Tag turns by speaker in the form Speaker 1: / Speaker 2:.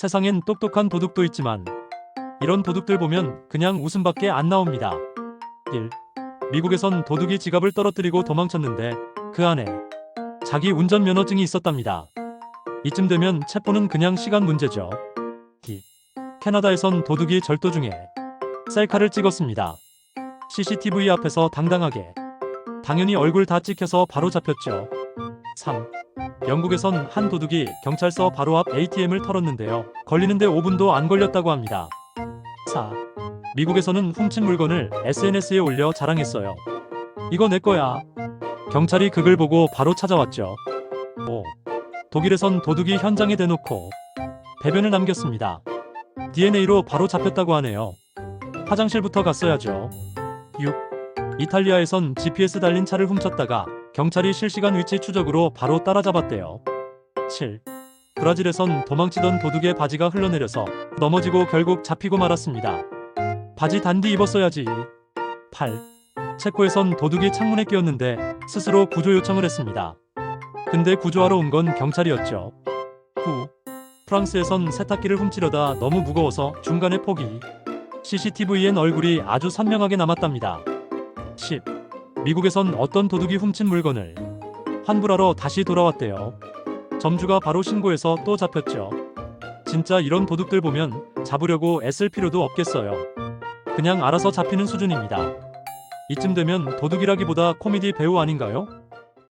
Speaker 1: 세상엔 똑똑한 도둑도 있지만 이런 도둑들 보면 그냥 웃음밖에 안 나옵니다. 1. 미국에선 도둑이 지갑을 떨어뜨리고 도망쳤는데 그 안에 자기 운전면허증이 있었답니다. 이쯤 되면 체포는 그냥 시간 문제죠. 2. 캐나다에선 도둑이 절도 중에 셀카를 찍었습니다. CCTV 앞에서 당당하게 당연히 얼굴 다 찍혀서 바로 잡혔죠. 3. 영국에선 한 도둑이 경찰서 바로 앞 ATM을 털었는데요. 걸리는데 5분도 안 걸렸다고 합니다. 4. 미국에서는 훔친 물건을 SNS에 올려 자랑했어요. 이거 내 거야. 경찰이 그걸 보고 바로 찾아왔죠. 5. 독일에선 도둑이 현장에 대놓고 배변을 남겼습니다. DNA로 바로 잡혔다고 하네요. 화장실부터 갔어야죠. 6. 이탈리아에선 GPS 달린 차를 훔쳤다가 경찰이 실시간 위치 추적으로 바로 따라잡았대요. 7. 브라질에선 도망치던 도둑의 바지가 흘러내려서 넘어지고 결국 잡히고 말았습니다. 바지 단디 입었어야지. 8. 체코에선 도둑이 창문에 끼었는데 스스로 구조 요청을 했습니다. 근데 구조하러 온 건 경찰이었죠. 9. 프랑스에선 세탁기를 훔치려다 너무 무거워서 중간에 포기. CCTV엔 얼굴이 아주 선명하게 남았답니다. 10. 미국에선 어떤 도둑이 훔친 물건을 환불하러 다시 돌아왔대요. 점주가 바로 신고해서 또 잡혔죠. 진짜 이런 도둑들 보면 잡으려고 애쓸 필요도 없겠어요. 그냥 알아서 잡히는 수준입니다. 이쯤 되면 도둑이라기보다 코미디 배우 아닌가요?